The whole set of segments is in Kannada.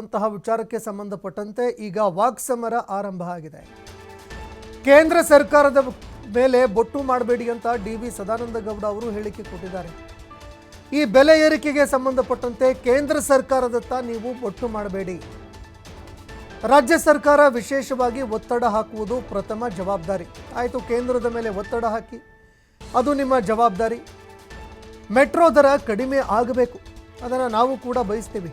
ಅಂತಹ ವಿಚಾರಕ್ಕೆ ಸಂಬಂಧಪಟ್ಟಂತೆ ಈಗ ವಾಕ್ಸಮರ ಆರಂಭ ಆಗಿದೆ. ಕೇಂದ್ರ ಸರ್ಕಾರದ ಮೇಲೆ ಬೊಟ್ಟು ಮಾಡಬೇಡಿ ಅಂತ ಡಿ ವಿ ಸದಾನಂದ ಗೌಡ ಅವರು ಹೇಳಿಕೆ ಕೊಟ್ಟಿದ್ದಾರೆ. ಈ ಬೆಲೆ ಏರಿಕೆಗೆ ಸಂಬಂಧಪಟ್ಟಂತೆ ಕೇಂದ್ರ ಸರ್ಕಾರದತ್ತ ನೀವು ಬೊಟ್ಟು ಮಾಡಬೇಡಿ. ರಾಜ್ಯ ಸರ್ಕಾರ ವಿಶೇಷವಾಗಿ ಒತ್ತಡ ಹಾಕುವುದು ಪ್ರಥಮ ಜವಾಬ್ದಾರಿ. ಆಯಿತು, ಕೇಂದ್ರದ ಮೇಲೆ ಒತ್ತಡ ಹಾಕಿ. ಅದು ನಿಮ್ಮ ಜವಾಬ್ದಾರಿ. ಮೆಟ್ರೋ ದರ ಕಡಿಮೆ ಆಗಬೇಕು. ಅದನ್ನು ನಾವು ಕೂಡ ಬಯಸ್ತೀವಿ.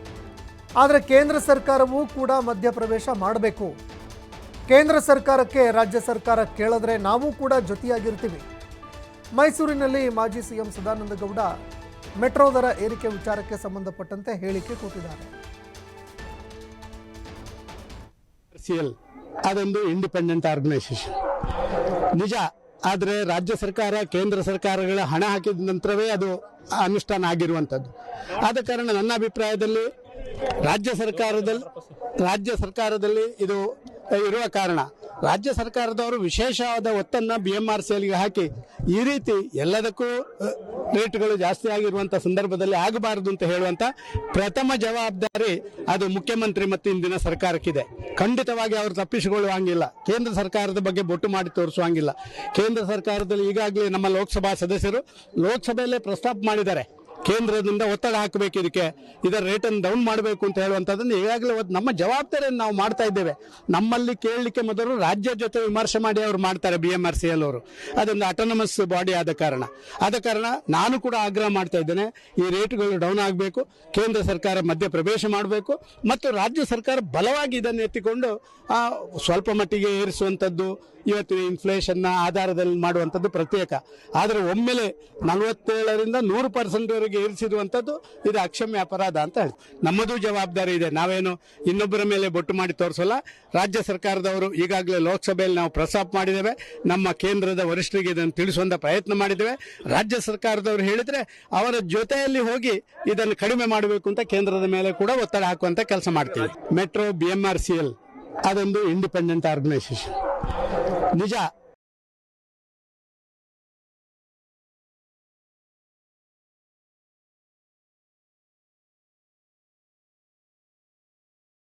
ಆದರೆ ಕೇಂದ್ರ ಸರ್ಕಾರವೂ ಕೂಡ ಮಧ್ಯಪ್ರವೇಶ ಮಾಡಬೇಕು. ಕೇಂದ್ರ ಸರ್ಕಾರಕ್ಕೆ ರಾಜ್ಯ ಸರ್ಕಾರ ಕೇಳಿದ್ರೆ ನಾವು ಕೂಡ ಜೊತೆಯಾಗಿರ್ತೀವಿ. ಮೈಸೂರಿನಲ್ಲಿ ಮಾಜಿ ಸಿಎಂ ಸದಾನಂದ ಗೌಡ ಮೆಟ್ರೋ ದರ ಏರಿಕೆ ವಿಚಾರಕ್ಕೆ ಸಂಬಂಧಪಟ್ಟಂತೆ ಹೇಳಿಕೆ ಕೊಟ್ಟಿದ್ದಾರೆ ಅದೊಂದು ಇಂಡಿಪೆಂಡೆಂಟ್ ಆರ್ಗನೈಸೇಷನ್ ನಿಜ, ಆದರೆ ರಾಜ್ಯ ಸರ್ಕಾರ, ಕೇಂದ್ರ ಸರ್ಕಾರಗಳ ಹಣ ಹಾಕಿದ ನಂತರವೇ ಅದು ಅನುಷ್ಠಾನ ಆಗಿರುವಂಥದ್ದು. ಆದ ಕಾರಣ ನನ್ನ ಅಭಿಪ್ರಾಯದಲ್ಲಿ ರಾಜ್ಯ ಸರ್ಕಾರದಲ್ಲಿ ರಾಜ್ಯ ಸರ್ಕಾರದಲ್ಲಿ ಇದು ಇರುವ ಕಾರಣ. ರಾಜ್ಯ ಸರ್ಕಾರದವರು ವಿಶೇಷವಾದ ಒತ್ತನ್ನ ಬಿ ಎಂ ಆರ್ ಸಿ ಎಲ್ಗೆ ಹಾಕಿ ಈ ರೀತಿ ಎಲ್ಲದಕ್ಕೂ ರೇಟ್ಗಳು ಜಾಸ್ತಿ ಆಗಿರುವಂಥ ಸಂದರ್ಭದಲ್ಲಿ ಆಗಬಾರದು ಅಂತ ಹೇಳುವಂತ ಪ್ರಥಮ ಜವಾಬ್ದಾರಿ ಅದು ಮುಖ್ಯಮಂತ್ರಿ ಮತ್ತು ಇಂದಿನ ಸರ್ಕಾರಕ್ಕಿದೆ. ಖಂಡಿತವಾಗಿ ಅವರು ತಪ್ಪಿಸಿಕೊಳ್ಳುವಂಗಿಲ್ಲ. ಕೇಂದ್ರ ಸರ್ಕಾರದ ಬಗ್ಗೆ ಬೊಟ್ಟು ಮಾಡಿ ತೋರಿಸುವಂಗಿಲ್ಲ. ಕೇಂದ್ರ ಸರ್ಕಾರದಲ್ಲಿ ಈಗಾಗಲೇ ನಮ್ಮ ಲೋಕಸಭಾ ಸದಸ್ಯರು ಲೋಕಸಭೆಯಲ್ಲೇ ಪ್ರಸ್ತಾಪ ಮಾಡಿದ್ದಾರೆ. ಕೇಂದ್ರದಿಂದ ಒತ್ತಡ ಹಾಕಬೇಕು ಇದಕ್ಕೆ. ಇದರ ರೇಟನ್ನು ಡೌನ್ ಮಾಡಬೇಕು ಅಂತ ಹೇಳುವಂಥದ್ದನ್ನು ಈಗಾಗಲೇ ನಮ್ಮ ಜವಾಬ್ದಾರಿಯನ್ನು ನಾವು ಮಾಡ್ತಾ ಇದ್ದೇವೆ. ನಮ್ಮಲ್ಲಿ ಕೇಳಲಿಕ್ಕೆ ಮೊದಲು ರಾಜ್ಯ ಜೊತೆ ವಿಮರ್ಶೆ ಮಾಡಿ ಅವರು ಮಾಡ್ತಾರೆ B M R C L ಅವರು. ಅದೊಂದು ಅಟೋನಮಸ್ ಬಾಡಿ ಆದ ಕಾರಣ. ಆದ ಕಾರಣ ನಾನು ಕೂಡ ಆಗ್ರಹ ಮಾಡ್ತಾ ಇದ್ದೇನೆ, ಈ ರೇಟ್ಗಳು ಡೌನ್ ಆಗಬೇಕು, ಕೇಂದ್ರ ಸರ್ಕಾರ ಮಧ್ಯ ಪ್ರವೇಶ ಮಾಡಬೇಕು, ಮತ್ತು ರಾಜ್ಯ ಸರ್ಕಾರ ಬಲವಾಗಿ ಇದನ್ನು ಎತ್ತಿಕೊಂಡು ಸ್ವಲ್ಪ ಮಟ್ಟಿಗೆ ಏರಿಸುವಂಥದ್ದು, ಇವತ್ತಿನ ಇನ್ಫ್ಲೇಷನ್ನ ಆಧಾರದಲ್ಲಿ ಮಾಡುವಂಥದ್ದು ಪ್ರತ್ಯೇಕ. ಆದರೆ ಒಮ್ಮೆಲೆ ನಲವತ್ತೇಳರಿಂದ ನೂರು ಪರ್ಸೆಂಟ್ವರೆಗೆ ಏರಿಸಿರುವಂಥದ್ದು ಇದು ಅಕ್ಷಮ್ಯ ಅಪರಾಧ ಅಂತ ಹೇಳಿ ನಮ್ಮದು ಜವಾಬ್ದಾರಿ ಇದೆ. ನಾವೇನು ಇನ್ನೊಬ್ಬರ ಮೇಲೆ ಬೊಟ್ಟು ಮಾಡಿ ತೋರಿಸಲ್ಲ. ರಾಜ್ಯ ಸರ್ಕಾರದವರು ಈಗಾಗಲೇ ಲೋಕಸಭೆಯಲ್ಲಿ ನಾವು ಪ್ರಸ್ತಾಪ ಮಾಡಿದ್ದೇವೆ. ನಮ್ಮ ಕೇಂದ್ರದ ವರಿಷ್ಠರಿಗೆ ಇದನ್ನು ತಿಳಿಸುವಂತ ಪ್ರಯತ್ನ ಮಾಡಿದ್ದೇವೆ. ರಾಜ್ಯ ಸರ್ಕಾರದವರು ಹೇಳಿದ್ರೆ ಅವರ ಜೊತೆಯಲ್ಲಿ ಹೋಗಿ ಇದನ್ನು ಕಡಿಮೆ ಮಾಡಬೇಕು ಅಂತ ಕೇಂದ್ರದ ಮೇಲೆ ಕೂಡ ಒತ್ತಡ ಹಾಕುವಂತ ಕೆಲಸ ಮಾಡ್ತೀವಿ. Metro B M R C L ಅದೊಂದು ಇಂಡಿಪೆಂಡೆಂಟ್ ಆರ್ಗನೈಸೇಷನ್ ನಿಜ